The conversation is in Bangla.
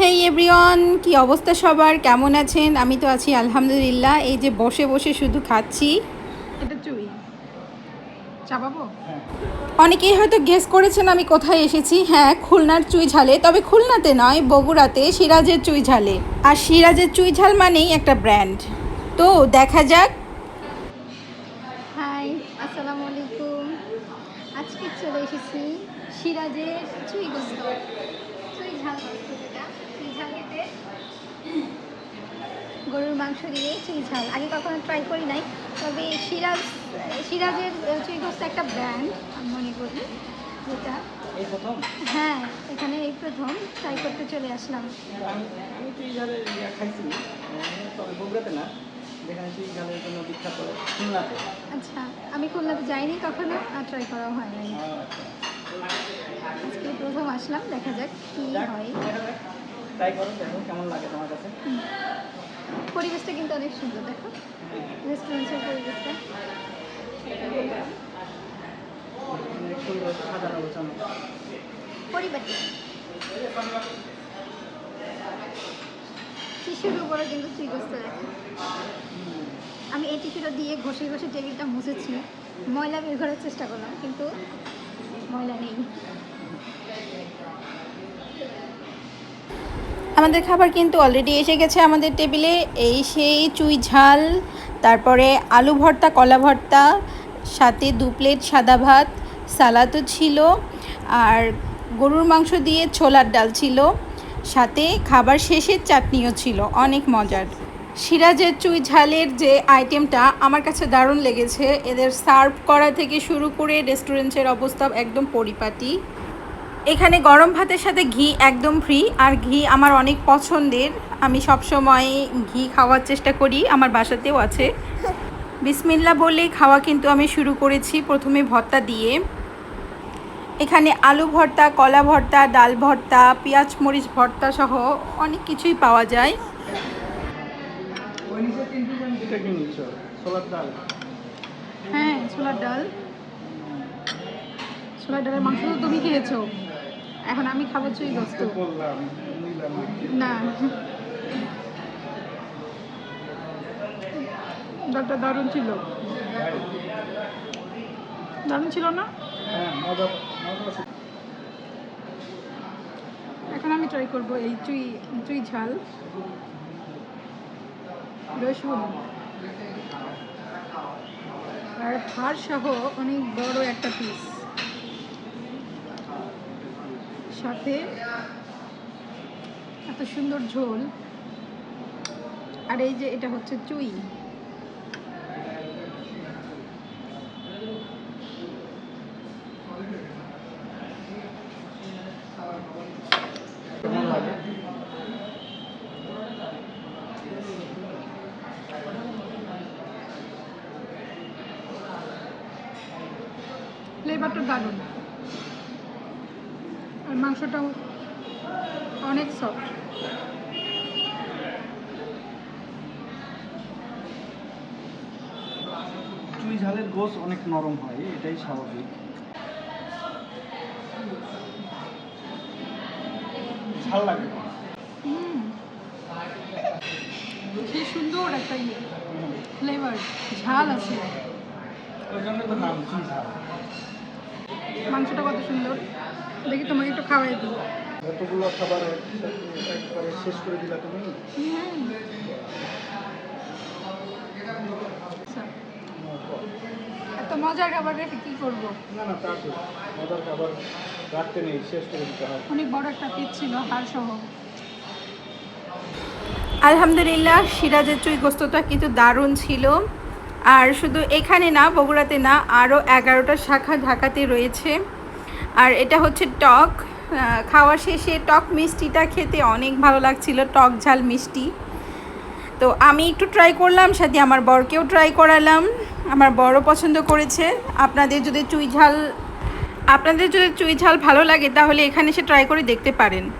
হেই এভরিওয়ান কি অবস্থা সবার? কেমন আছেন? আমি তো আছি আলহামদুলিল্লাহ। এই যে বসে বসে শুধু খাচ্ছি। এটা চুই চাপাবো অনেকেই হয়তো গেস করেছেন আমি কোথায় এসেছি। হ্যাঁ খুলনার চুই ঝালে তবে খুলনাতে নয় বগুড়াতে সিরাজের চুই ঝালে আর সিরাজের চুই ঝাল মানেই একটা ব্র্যান্ড তো দেখা যাক। হাই আসসালামু আলাইকুম। আজকে চলে এসেছি সিরাজের চুই গোস্ত চুই ঝাল গোস্ত যেটা গরুর মাংস দিয়ে চুই ঝাল। আগে কখনো ট্রাই করি নাই তবে সিরাজ সিরাজের চুই গোস্ত একটা ব্র্যান্ড আমি মনে করি যেটা হ্যাঁ এখানে এই প্রথম ট্রাই করতে চলে আসলাম। আমি ঝালের খাইছি তবে বগুড়াতে না আচ্ছা আমি খুলনাতে যাইনি কখনো আর ট্রাই করা হয় নাই। আচ্ছা। আজকে প্রথম আসলাম দেখা যাক কী হয়। ট্রাই করো, দেখো কেমন লাগে তোমার কাছে। পরিবেশটা কিন্তু অনেক সুন্দর, দেখো। রেস্টুরেন্টের পরিবেশটা। সুন্দর উপরে কিন্তু শ্রীগ্রস্ত রাখা আমি এই টিস্যুটা দিয়ে ঘষে ঘষে টেবিলটা মুছেছি। ময়লা বের করার চেষ্টা করলাম, কিন্তু ময়লা নেই। আমাদের খাবার কিন্তু অলরেডি এসে গেছে আমাদের টেবিলে এই সেই চুই ঝাল, তারপরে আলু ভর্তা, কলা ভর্তা, সাথে দু প্লেট সাদা ভাত সালাদও ছিল, আর গরুর মাংস দিয়ে ছোলার ডাল ছিল, সাথে খাবার শেষের চাটনিও ছিল, অনেক মজার। সিরাজের চুই ঝালের যে আইটেমটা আমার কাছে দারুণ লেগেছে, এদের সার্ভ করা থেকে শুরু করে রেস্টুরেন্টের অবস্থা একদম পরিপাটি। এখানে গরম ভাতের সাথে ঘি একদম ফ্রি আর ঘি আমার অনেক পছন্দের। আমি সব সময় ঘি খাওয়ার চেষ্টা করি, আমার বাসাতেও আছে। বিসমিল্লা বলেই খাওয়া কিন্তু আমি শুরু করেছি প্রথমে ভর্তা দিয়ে। এখানে আলু ভর্তা, কলা ভর্তা, ডাল ভর্তা, পেঁয়াজ, মরিচ ভর্তা সহ অনেক কিছুই পাওয়া যায়। হ্যাঁ ছোলার ডাল। ছোলার ডালের মাংস তুমি খেয়েছো। এখন আমি খাব চুই গোস্ত। না। ডালটা দারুণ ছিল। দারুণ ছিল না? হ্যাঁ। এখন আমি ট্রাই করব এই চুই চুই ঝাল। রসুন। আর হাড় সহ অনেক বড় একটা পিস সাথে এত সুন্দর ঝোল। আর এই যে এটা হচ্ছে চুই। ফ্লেভারটা দারুণ। আর মাংসটাও অনেক সফট চুই ঝালের গোস অনেক নরম হয় এটাই স্বাভাবিক। ঝাল লাগে। কি সুন্দর একটা ইয়ে। ফ্লেভার ঝাল আছে। ওই জন্য তো নাম চুই ঝাল। মাংসটা কত সুন্দর। দেখি তোমাকে একটু খাওয়াই দিই। এতগুলো খাবার একবারে শেষ করে দিলা তুমি? এত মজার খাবার রেখে কী করব? না না তা ঠিক মজার খাবার রাখতে নেই শেষ করে দিতে হয়। অনেক বড় একটা পিস ছিল হাড় সহ আলহামদুলিল্লাহ সিরাজের চুই গোস্তটা কিন্তু দারুণ ছিল। আর শুধু এখানে না, বগুড়াতে না আরও এগারোটা শাখা ঢাকাতে রয়েছে। আর এটা হচ্ছে টক। খাওয়া শেষে টক মিষ্টিটা খেতে অনেক ভালো লাগছিল, টক ঝাল মিষ্টি। তো আমি একটু ট্রাই করলাম, সাথে আমার বরকেও ট্রাই করালাম। আমার বড় পছন্দ করেছে। আপনাদের যদি চুই ঝাল, আপনাদের যদি চুই ঝাল ভালো লাগে, তাহলে এখানে এসে ট্রাই করে দেখতে পারেন।